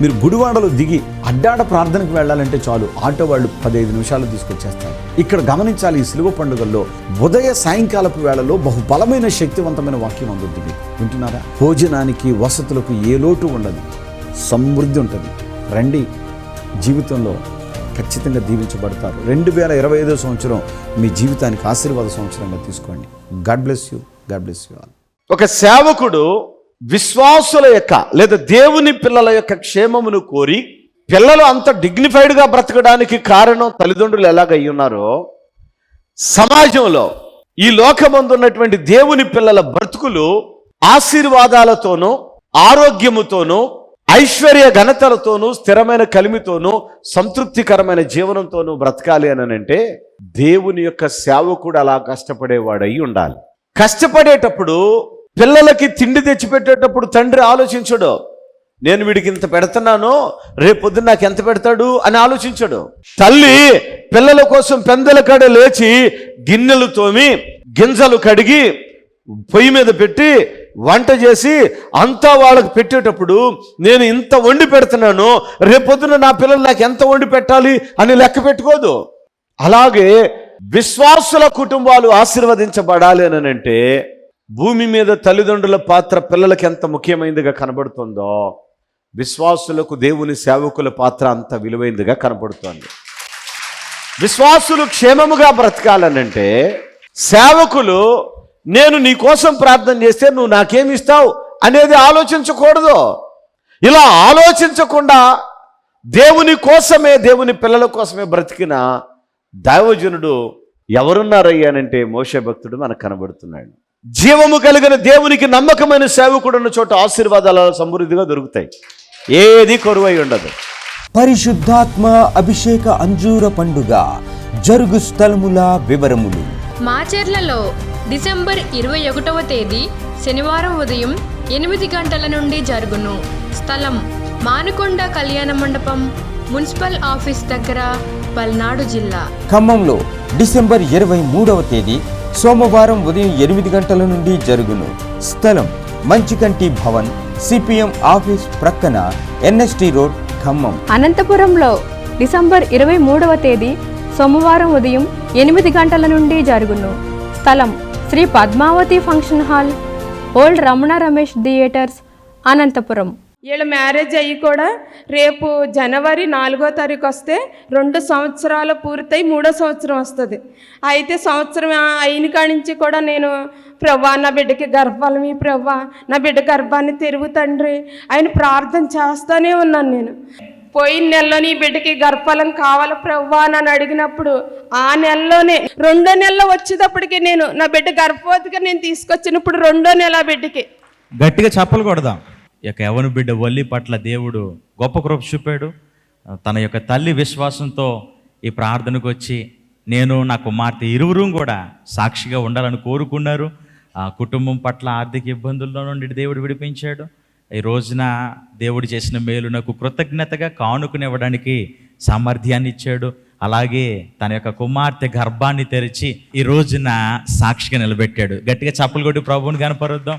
మీరు గుడివాడలో దిగి అడ్డాడ ప్రార్థనకు వెళ్ళాలంటే చాలు. ఆటో వాళ్ళు పదహైదు నిమిషాలు తీసుకొచ్చేస్తారు. ఇక్కడ గమనించాలి ఈ సిలువ పండుగల్లో ఉదయ సాయంకాలపు వేళలో బహుబలమైన శక్తివంతమైన వాక్యం అందుతుంది వింటున్నారా? భోజనానికి వసతులకు ఏ లోటు ఉండదు. సమృద్ధి ఉంటుంది. రండి. జీవితంలో ఖచ్చితంగా దీవించబడతారు. రెండు వేల ఇరవై ఐదో సంవత్సరం మీ జీవితానికి ఆశీర్వాద సంవత్సరంగా తీసుకోండి. God bless you. God bless you all. ఒక సేవకుడు విశ్వాసుల యొక్క లేదా దేవుని పిల్లల యొక్క క్షేమమును కోరి పిల్లలు అంత డిగ్నిఫైడ్గా బ్రతకడానికి కారణం తల్లిదండ్రులు ఎలాగ ఉన్నారో సమాజంలో ఈ లోకమందు ఉన్నటువంటి దేవుని పిల్లల బ్రతుకులు ఆశీర్వాదాలతోనూ ఆరోగ్యముతోనూ ఐశ్వర్య ఘనతలతోనూ స్థిరమైన కలిమితోనూ సంతృప్తికరమైన జీవనంతోనూ బ్రతకాలి అని అంటే దేవుని యొక్క సేవకుడు అలా కష్టపడేవాడై ఉండాలి. కష్టపడేటప్పుడు పిల్లలకి తిండి తెచ్చిపెట్టేటప్పుడు తండ్రి ఆలోచించడు నేను వీడికి ఇంత పెడుతున్నాను రేపొద్దున నాకు ఎంత పెడతాడు? అని ఆలోచించడు. తల్లి పిల్లల కోసం పెందల కడ లేచి గిన్నెలు తోమి గింజలు కడిగి పొయ్యి మీద పెట్టి వంట చేసి అంతా వాళ్ళకి పెట్టేటప్పుడు నేను ఇంత వండి పెడుతున్నాను రేపొద్దున నా పిల్లలు నాకు ఎంత వండి పెట్టాలి? అని లెక్క పెట్టుకోదు. అలాగే విశ్వాసుల కుటుంబాలు ఆశీర్వదించబడాలి అని అంటే భూమి మీద తల్లిదండ్రుల పాత్ర పిల్లలకి ఎంత ముఖ్యమైనదిగా కనబడుతుందో విశ్వాసులకు దేవుని సేవకుల పాత్ర అంత విలువైనదిగా కనబడుతోంది. విశ్వాసులు క్షేమముగా బ్రతకాలనంటే సేవకులు నేను నీ కోసం ప్రార్థన చేస్తే నువ్వు నాకేమి ఇస్తావు అనేది ఆలోచించకూడదు. ఇలా ఆలోచించకుండా దేవుని కోసమే దేవుని పిల్లల కోసమే బ్రతికిన దైవజనుడు ఎవరున్నారయ్యానంటే మోసభక్తుడు మనకు కనబడుతున్నాడు. జీవము కలిగిన దేవునికి నమ్మకమైన సేవకుడు ఉన్న చోట ఆశీర్వాదాలు సమృద్ధిగా దొరుకుతాయి. ఏది కొరువై ఉండదు. పరిశుద్ధాత్మ అభిషేక అంజూర పండుగ జరుగు స్థలముల వివరములు. మాచర్లలో డిసెంబర్ ఇరవై ఒకటవ తేదీ శనివారం ఉదయం ఎనిమిది గంటల నుండి జరుగును. స్థలం మానుకొండ కళ్యాణ మండపం మున్సిపల్ ఆఫీస్ దగ్గర పల్నాడు జిల్లా. ఖమ్మంలో డిసెంబర్ ఇరవై మూడవ తేదీ సోమవారం ఉదయం ఎనిమిది గంటల నుండి జరుగును. స్థలం మంచికంటి భవన్ సిపిఎం ఆఫీస్ ప్రక్కన ఎన్ఎస్టి రోడ్ ఖమ్మం. అనంతపురంలో డిసెంబర్ ఇరవై మూడవ తేదీ సోమవారం ఉదయం ఎనిమిది గంటల నుండి జరుగును. స్థలం Shri Padmavathi function hall old Ramana Ramesh theatres Anantapuram. వీళ్ళ మ్యారేజ్ అయ్యి కూడా రేపు జనవరి నాలుగో తారీఖు వస్తే రెండు సంవత్సరాలు పూర్తయి మూడో సంవత్సరం వస్తుంది. అయితే సంవత్సరం అయిన కాడి నుంచి కూడా నేను ప్రవ్వా నా బిడ్డకి గర్భఫలం ఈ ప్రవ్వా నా బిడ్డ గర్భాన్ని తెరుగు తండ్రి ఆయన ప్రార్థన చేస్తానే ఉన్నాను నేను. పోయిన నెలలో నీ బిడ్డకి గర్భఫలం కావాలి ప్రవ్వా అని అడిగినప్పుడు ఆ నెలలోనే రెండో నెలలో వచ్చేటప్పటికి నేను నా బిడ్డ గర్భవతిగా నేను తీసుకొచ్చినప్పుడు రెండో నెల ఆ బిడ్డకి. గట్టిగా చప్పలు కొడదాం. యొక్క యవన బిడ్డ వల్లి పట్ల దేవుడు గొప్ప కృప చూపాడు. తన యొక్క తల్లి విశ్వాసంతో ఈ ప్రార్థనకు వచ్చి నేను నా కుమార్తె ఇరువురు కూడా సాక్షిగా ఉండాలని కోరుకున్నారు. ఆ కుటుంబం పట్ల ఆర్థిక ఇబ్బందుల్లో నుండి దేవుడు విడిపించాడు. ఈ రోజున దేవుడు చేసిన మేలు నాకు కృతజ్ఞతగా కానుకనివ్వడానికి సామర్థ్యాన్ని ఇచ్చాడు. అలాగే తన యొక్క కుమార్తె గర్భాన్ని తెరిచి ఈ రోజున సాక్షిగా నిలబెట్టాడు. గట్టిగా చప్పలు కొట్టి ప్రభువుని కనపరుద్దాం